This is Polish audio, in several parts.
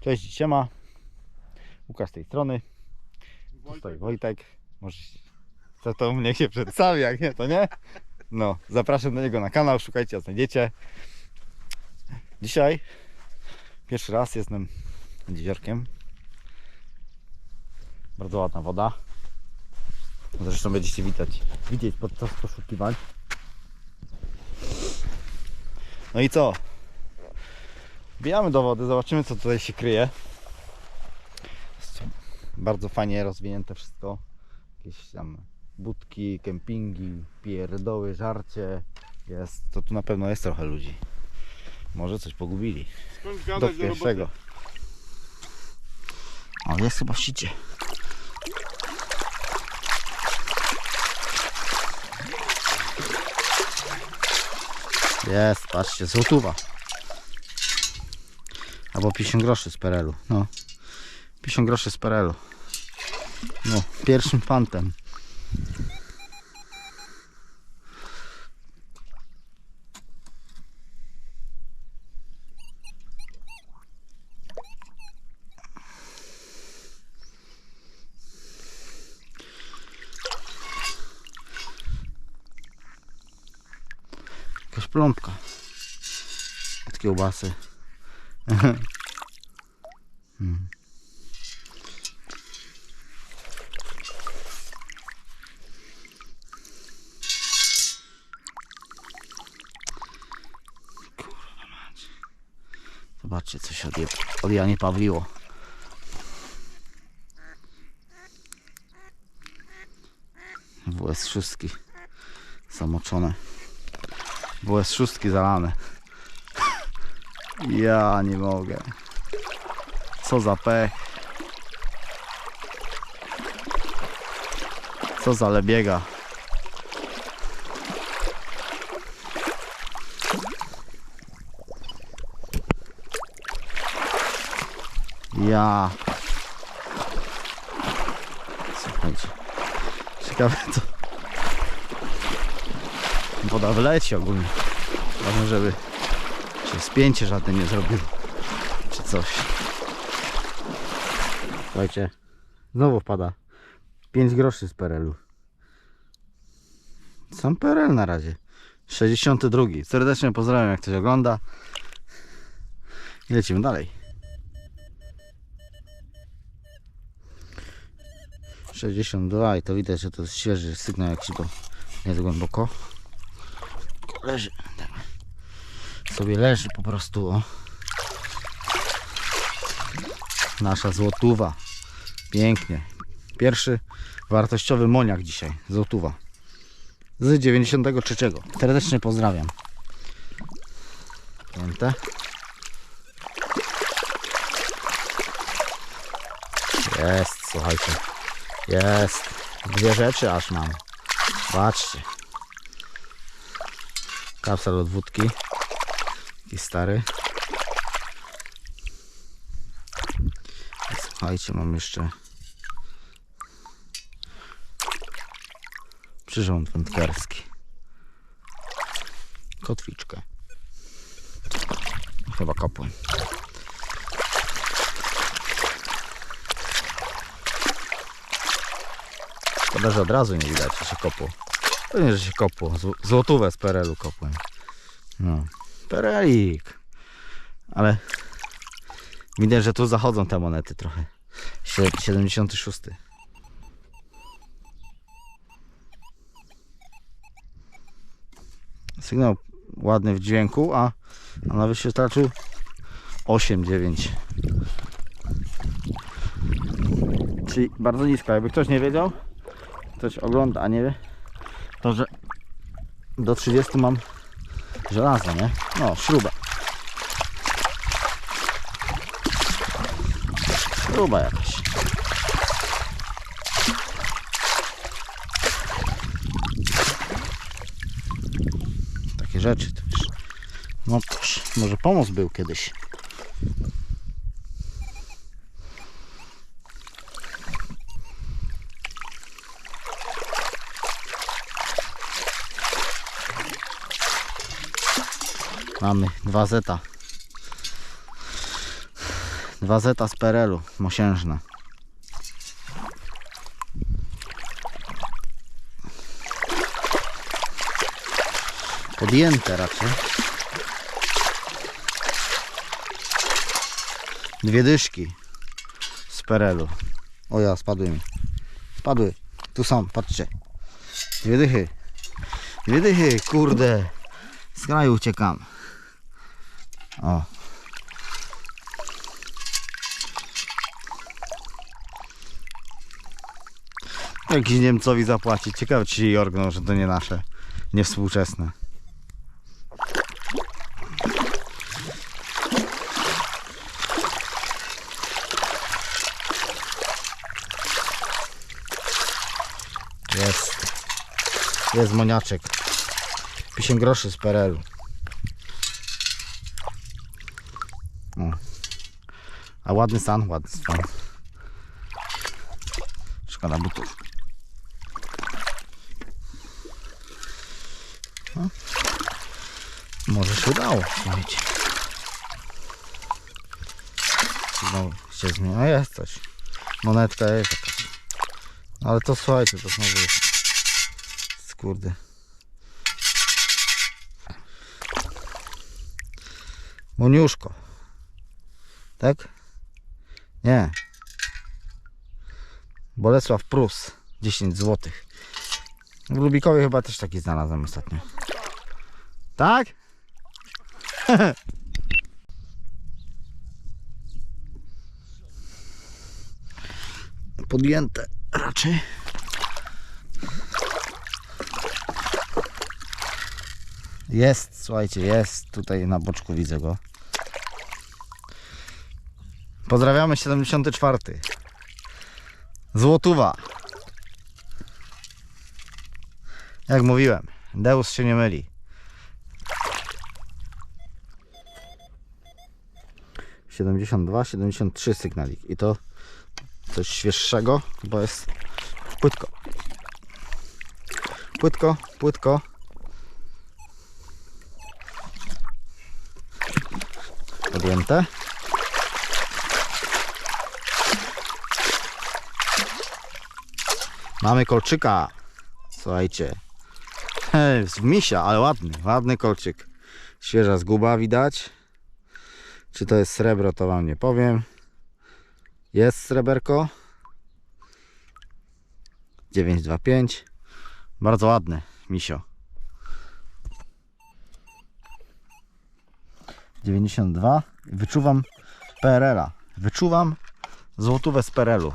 Cześć, siema. Łukasz z tej strony. Tutaj Wojtek. Może co to mnie się przedstawi, jak nie, to nie? No, zapraszam do niego na kanał, szukajcie, a znajdziecie. Dzisiaj pierwszy raz jestem nad jeziorkiem. Bardzo ładna woda. Zresztą będziecie widać, widzieć podczas poszukiwań. No i co? Wbijamy do wody, zobaczymy co tutaj się kryje. Jest bardzo fajnie rozwinięte wszystko. Jakieś tam budki, kempingi, pierdoły, żarcie. Jest, to tu na pewno jest trochę ludzi. Może coś pogubili. Skąd Do gadać do pierwszego. roboty? O, jest chyba w szczycie. Jest, patrzcie, złotówa. Albo 50 groszy z Perelu. No. 50 groszy z Perelu. No, pierwszym fantem. Jakaś plątka. Od kiełbasy. Hmm. Zobaczcie co się od, je, od Janie Pawliło. WS szóstki zamoczone. WS szóstki zalane. Ja nie mogę. Co za pech. Co za lebiega. Ja. Słuchajcie. Ciekawe co. Woda wleci ogólnie. Ważne, żeby się spięcie żadne nie zrobiło. Czy coś. Słuchajcie. Znowu wpada. 5 groszy z Perelu. Sam PRL na razie. 62. Serdecznie pozdrawiam jak ktoś ogląda. I lecimy dalej. 62 i to widać, że to jest świeży sygnał jak się to nie jest głęboko. Leży. tak. Sobie leży po prostu o. Nasza złotówa. Pięknie. Pierwszy wartościowy moniak dzisiaj. Złotówa. Z 93. Serdecznie pozdrawiam. Pięte. Jest, słuchajcie. Jest. Dwie rzeczy aż mam. Patrzcie. Kapsel od wódki. Stary. Słuchajcie, mam jeszcze przyrząd wędkarski. Kotwiczkę. Chyba kapłem. Szkoda, że od razu nie widać, że się kopło. Pewnie, że się kopło. Zł- Złotówę z PRL-u kopłem. No. Perelik. Ale widać, że tu zachodzą te monety trochę. Sie- 76. Sygnał ładny w dźwięku, a, a na wyświetlaczu 8-9. Czyli bardzo nisko. Jakby ktoś nie wiedział, ktoś ogląda, a nie wie, to że do 30 mam żelazo, nie? No, śruba. Śruba jakaś. Takie rzeczy to. No cóż, może pomoc był kiedyś. Mamy dwa zeta. Dwa zeta z PRL-u, mosiężne. Podjęte raczej. Dwie dyszki z PRL-u. O ja, spadły mi. Spadły. Tu są, patrzcie. Dwie dychy. Dwie dychy, kurde. Z kraju uciekam. O. Jakiś Niemcowi zapłacić. Ciekawe czy się jorgną, że to nie nasze. Niewspółczesne. Jest. Jest moniaczek. 50 groszy z PRL-u. A ładny stan, ładny stan. Szkoda butów. No. Może się udało, słuchajcie. Znowu się zmienia. No jest coś. Monetka jest jakaś. Ale to słuchajcie, to znowu jest. Kurde. Moniuszko. Tak? Nie. Bolesław Prus. 10 zł. W Lubikowie chyba też taki znalazłem ostatnio. Tak? Podjęte raczej. Jest, słuchajcie, jest tutaj na boczku, widzę go. Pozdrawiamy 74. Złotuwa. Jak mówiłem, Deus się nie myli. Siedemdziesiąt dwa, siedemdziesiąt trzy sygnalik i to coś świeższego, bo jest płytko. Płytko, płytko. Podjęte. Mamy kolczyka. Słuchajcie. Z misia, ale ładny, ładny kolczyk. Świeża zguba widać. Czy to jest srebro, to wam nie powiem. Jest sreberko. 925. Bardzo ładny misio. 92. Wyczuwam PRL-a. Wyczuwam złotówę z PRL-u.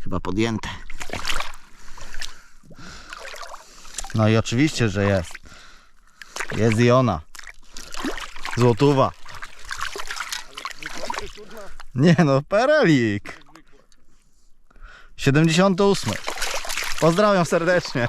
Chyba podjęte. No i oczywiście, że jest. Jest i ona. Złotówa. Nie no, perelik. 78. Pozdrawiam serdecznie.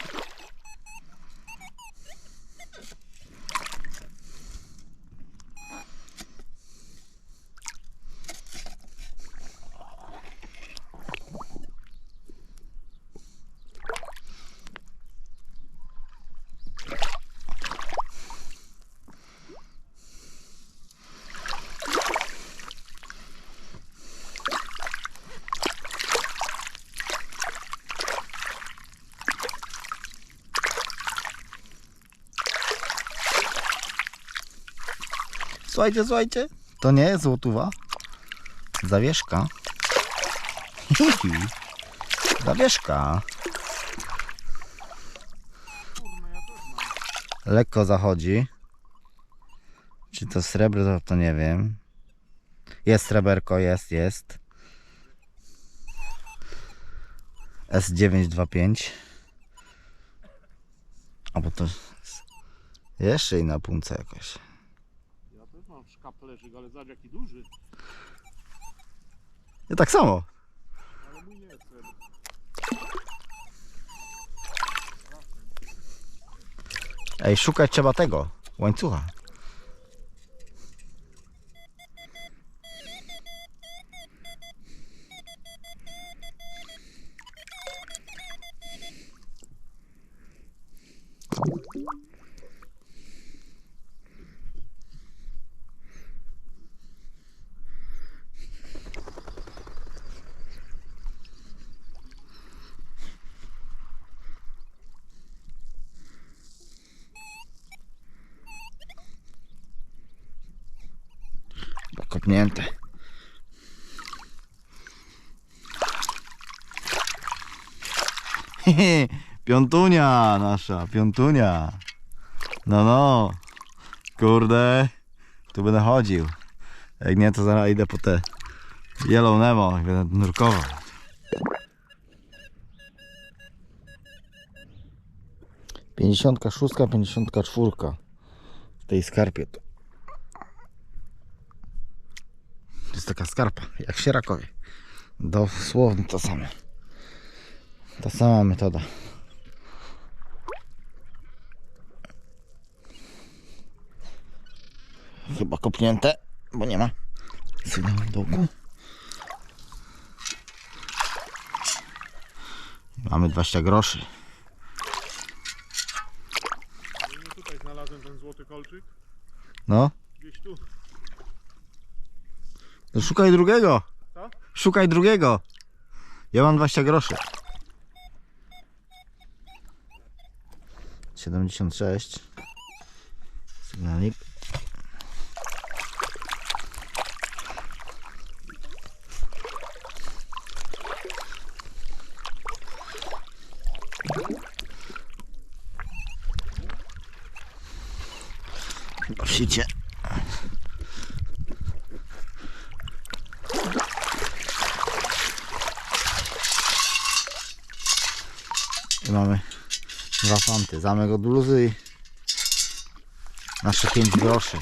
Słuchajcie, słuchajcie. To nie jest złotówa. Zawieszka. Zawieszka. Lekko zachodzi. Czy to srebro, to, nie wiem. Jest sreberko, jest, jest. S925. A bo to jeszcze inna punca jakoś. Szkaplerzyk, ale zobacz jaki duży. Ja tak samo. Ale mój nie jest srebro. Ej, szukać trzeba tego, łańcucha. Hehe, Piątunia nasza, piątunia. No no. Kurde. Tu będę chodził. Jak nie, to zaraz idę po te Yellow Nemo i będę nurkował. Pięćdziesiątka szóstka, pięćdziesiątka czwórka. W tej skarpie to. To jest taka skarpa, jak w Sierakowie. Dosłownie to samo. Ta sama metoda. Chyba kopnięte, bo nie ma sygnału w dołku. Mamy 20 groszy. No tutaj znalazłem ten złoty kolczyk. No. To szukaj drugiego. Co? Szukaj drugiego. Ja mam 20 groszy. 76. Sygnalik. Chyba w sicie. I mamy dwa fanty. Zamek od bluzy i nasze 5 groszy.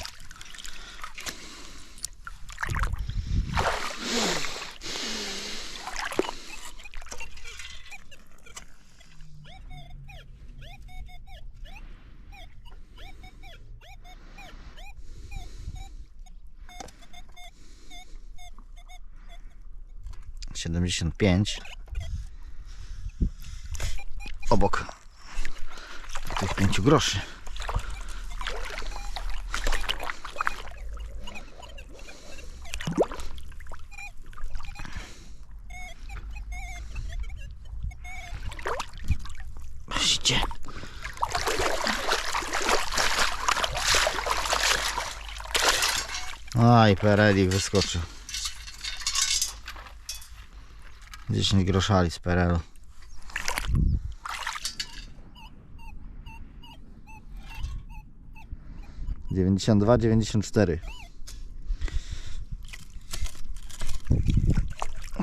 Siedemdziesiąt pięć obok tych pięciu groszy. Patrzcie. Aj, Perelik wyskoczył. 10 groszali z Perelu. Dziewięćdziesiąt dwa, dziewięćdziesiąt cztery.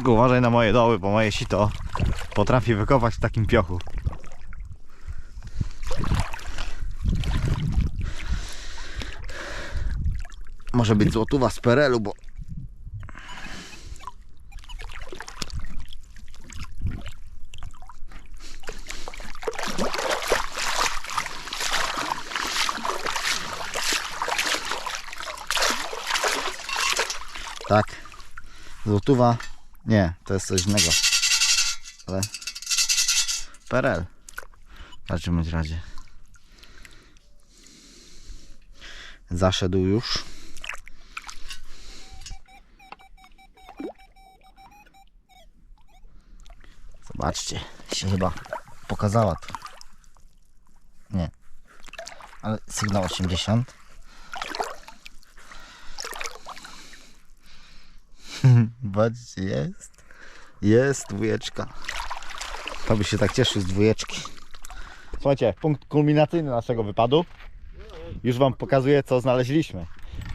Uważaj na moje doły, bo moje sito potrafi wykopać w takim piochu. Może być złotówa z Perelu, bo Tak. Złotówa. Nie, to jest coś innego. Ale. PRL. W każdym razie. Zaszedł już. Zobaczcie, się chyba pokazała to. Nie. Ale sygnał 80. Patrzcie, jest. Jest dwójeczka. To by się tak cieszył z dwójeczki. Słuchajcie, punkt kulminacyjny naszego wypadu. Już wam pokazuję, co znaleźliśmy.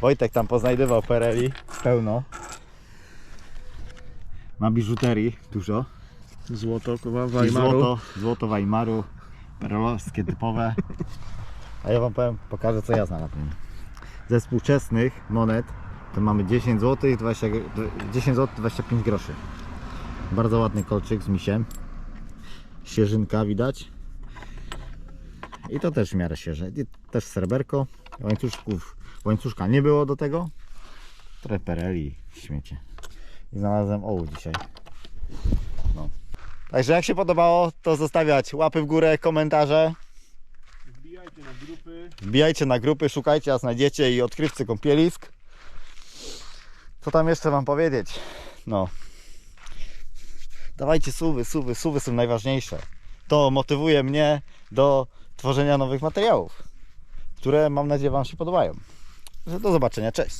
Wojtek tam poznajdywał pereli pełno. Ma biżuterii dużo. Złoto, kowa, I Złoto, złoto Weimaru, perelowskie typowe. A ja wam powiem, pokażę co ja znalazłem. Ze współczesnych monet to mamy 10 zł, 20, gr- 10 zł 25 groszy. Bardzo ładny kolczyk z misiem. Świeżynka widać. I to też w miarę świeże. I też sreberko. Łańcuszków, łańcuszka nie było do tego. Trochę pereli, śmiecie. I znalazłem ołów dzisiaj. No. Także jak się podobało, to zostawiać łapy w górę, komentarze. Wbijajcie na grupy. Wbijajcie na grupy, szukajcie, a znajdziecie i odkrywcy kąpielisk. Co tam jeszcze wam powiedzieć? No. Dawajcie suwy, suwy, suwy są najważniejsze. To motywuje mnie do tworzenia nowych materiałów, które mam nadzieję wam się podobają. Do zobaczenia, cześć.